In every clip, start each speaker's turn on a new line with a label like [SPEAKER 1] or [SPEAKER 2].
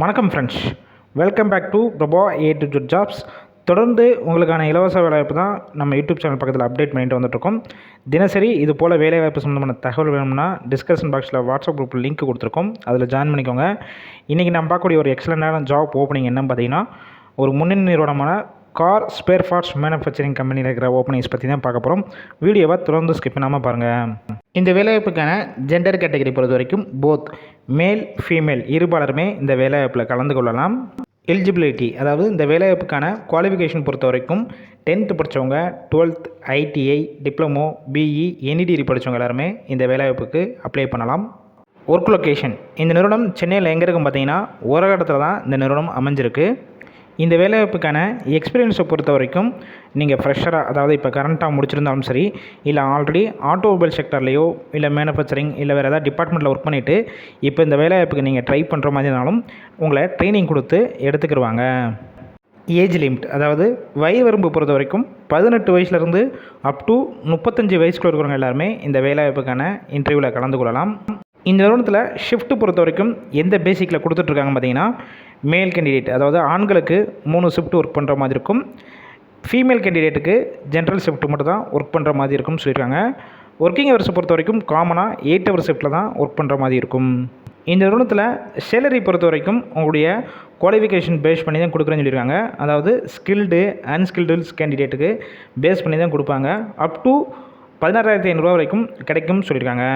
[SPEAKER 1] வணக்கம் friends welcome back to Prabha A to Z jobs தொடர்ந்து உங்களுக்கான இலவச வேலைவாய்ப்பு தான் நம்ம யூடியூப் சேனல் பக்கத்தில் அப்டேட் பண்ணிட்டு வந்துட்டுருக்கோம். தினசரி இது போல் வேலைவாய்ப்பு சம்மந்தமான தகவல் வேணும்னா டிஸ்கஷன் பாக்ஸில் வாட்ஸ்அப் குரூப்பில் லிங்க் கொடுத்துருக்கோம். அதில் ஜாயின் பண்ணிக்கோங்க. இன்றைக்கி நம்ம பார்க்கக்கூடிய ஒரு எக்ஸலண்டான ஜாப் ஓப்பனிங் என்னன்னு பார்த்தீங்கன்னா ஒரு முன்னணி நிறுவனமான கார் ஸ்பேர் பார்ட்ஸ் மேனுஃபேக்சரிங் கம்பெனியில் இருக்கிற ஓப்பனிங்ஸ் பற்றி தான் பார்க்க போகிறோம். வீடியோவை தொடர்ந்து ஸ்கிப் பண்ணாமல் பாருங்கள் இந்த வேலைவாய்ப்புக்கான ஜெண்டர் கேட்டகரி பொறுத்த வரைக்கும் போத் மேல் ஃபீமேல் இருபாலருமே இந்த வேலைவாய்ப்பில் கலந்து கொள்ளலாம். எலிஜிபிலிட்டி அதாவது இந்த வேலைவாய்ப்புக்கான குவாலிஃபிகேஷன் பொறுத்த வரைக்கும் டென்த்து படித்தவங்க twelfth ITI diploma BE any degree படித்தவங்க எல்லாருமே இந்த வேலைவாய்ப்புக்கு அப்ளை பண்ணலாம். ஒர்க் லொக்கேஷன் இந்த நிறுவனம் சென்னையில் எங்கே இருக்கும் பார்த்தீங்கன்னா ஓரகடத்தில் தான் இந்த நிறுவனம் அமைஞ்சிருக்கு. இந்த வேலைவாய்ப்புக்கான எக்ஸ்பீரியன்ஸை பொறுத்த வரைக்கும் நீங்கள் ஃப்ரெஷராக அதாவது இப்போ கரண்ட்டாக முடிச்சிருந்தாலும் சரி இல்லை ஆல்ரெடி ஆட்டோமொபைல் செக்டர்லேயோ இல்லை மேனுஃபேக்சரிங் இல்லை வேறு ஏதாவது டிபார்ட்மெண்ட்டில் ஒர்க் பண்ணிவிட்டு இப்போ இந்த வேலைவாய்ப்புக்கு நீங்கள் ட்ரை பண்ணுற மாதிரினாலும் உங்களை ட்ரைனிங் கொடுத்து எடுத்துக்கிடுவாங்க ஏஜ் லிமிட் அதாவது வயது வரம்பு பொறுத்த வரைக்கும் பதினெட்டு வயசுலேருந்து அப் டு முப்பத்தஞ்சு வயசுக்குள்ள இருக்கிறவங்க எல்லாருமே இந்த வேலைவாய்ப்புக்கான இன்டர்வியூவில் கலந்து கொள்ளலாம். இந்த நிறுவனத்தில் ஷிஃப்ட்டு பொறுத்த வரைக்கும் எந்த பேசிக்கில் கொடுத்துட்ருக்காங்க பார்த்தீங்கன்னா மேல் கேண்டிடேட் அதாவது ஆண்களுக்கு மூணு ஷிஃப்ட் ஒர்க் பண்ணுற மாதிரி இருக்கும். ஃபீமேல் கேண்டிடேட்டுக்கு ஜென்ரல் ஷிஃப்ட் மட்டும் தான் ஒர்க் பண்ணுற மாதிரி இருக்கும்னு சொல்லியிருக்காங்க. ஒர்க்கிங் ஹவர்ஸை பொறுத்த வரைக்கும் காமனாக எயிட் ஹவர் ஷிஃப்ட்டில் தான் ஒர்க் பண்ணுற மாதிரி இருக்கும். இந்த நிறுவனத்தில் சேலரி பொறுத்த வரைக்கும் உங்களுடைய குவாலிஃபிகேஷன் பேஸ் பண்ணி தான் கொடுக்குறேன்னு சொல்லியிருக்காங்க. அதாவது ஸ்கில்டு அன்ஸ்கில்டு கேண்டிடேட்டுக்கு பேஸ் பண்ணி தான் கொடுப்பாங்க. அப் டு பதினாறாயிரத்தி ஐநூறுரூவா வரைக்கும் கிடைக்கும்னு சொல்லியிருக்காங்க.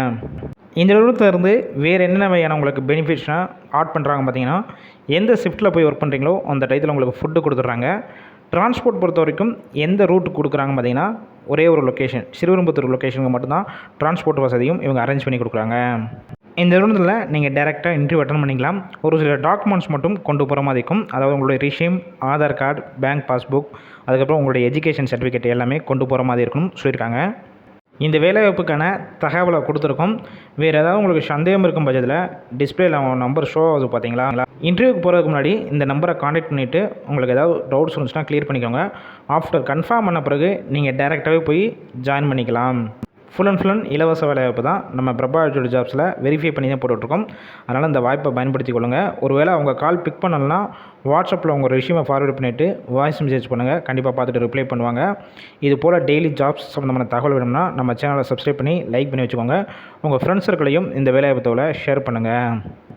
[SPEAKER 1] இந்த நிறுவனத்திலேருந்து வேறு என்னென்ன வகையான உங்களுக்கு பெனிஃபிட்ஸ்னால் ஆட் பண்ணுறாங்க பார்த்தீங்கன்னா எந்த ஷிஃப்ட்டில் போய் ஒர்க் பண்ணுறீங்களோ அந்த டயத்தில் உங்களுக்கு ஃபுட்டு கொடுத்துட்றாங்க. டிரான்ஸ்போர்ட் பொறுத்த வரைக்கும் எந்த ரூட் கொடுக்குறாங்க பார்த்தீங்கன்னா ஒரே ஒரு லொக்கேஷன் சிறுவெரும்புத்தூர் லொக்கேஷனுக்கு மட்டும்தான் டிரான்ஸ்போர்ட் வசதியும் இவங்க அரேஞ்ச் பண்ணி கொடுக்குறாங்க. இந்த நிறுவனத்தில் நீங்கள் டேரெக்டாக இன்டர்வியூ அட்டன் பண்ணிக்கலாம். ஒரு சில டாக்குமெண்ட்ஸ் மட்டும் கொண்டு போகிற மாதிரி இருக்கும். அதாவது உங்களுடைய resume Aadhaar card bank passbook அதுக்கப்புறம் உங்களுடைய எஜுகேஷன் சர்டிஃபிகேட் எல்லாமே கொண்டு போகிற மாதிரி இருக்கணும் சொல்லியிருக்காங்க. இந்த வேலைவாய்ப்புக்கான தகவலை கொடுத்துருக்கோம். வேறு ஏதாவது உங்களுக்கு சந்தேகம் இருக்கும் பட்சத்தில் டிஸ்பிளேல நம்பர் ஷோ ஆகுது பார்த்தீங்களா? இன்டர்வியூக்கு போகிறதுக்கு முன்னாடி இந்த நம்பரை காண்டாக்ட் பண்ணிவிட்டு உங்களுக்கு ஏதாவது டவுட்ஸ் இருந்துச்சுன்னா க்ளியர் பண்ணிக்கோங்க. ஆஃப்டர் கன்ஃபார்ம் பண்ண பிறகு நீங்கள் டேரெக்டாகவே போய் ஜாயின் பண்ணிக்கலாம். ஃபுல் அண்ட் ஃபுல் அண்ட் இலவச வேலைவாய்ப்பு தான். நம்ம பிரபா ஜோடி ஜாப்ஸில் வெரிஃபை பண்ணி தான் போட்டுட்ருக்கோம். அதனால் இந்த வாய்ப்பை பயன்படுத்தி கொள்ளுங்கள் ஒருவேளை அவங்க கால் பிக் பண்ணலன்னா வாட்ஸ்அப்பில் உங்கள் ரெஷ்யூமை ஃபார்வேர்ட் பண்ணிவிட்டு வாய்ஸ் மெசேஜ் பண்ணுங்கள் கண்டிப்பாக பார்த்துட்டு ரிப்ளை பண்ணுவாங்க. இது போல் டெய்லி ஜாப்ஸ் சம்மந்தமான தகவல் வேணும்னா நம்ம சேனலை சப்ஸ்கிரைப் பண்ணி லைக் பண்ணி வச்சுக்கோங்க. உங்கள் ஃப்ரெண்ட்ஸ் சர்க்கிளையும் இந்த வேலைவாய்ப்பத்தோட ஷேர் பண்ணுங்கள்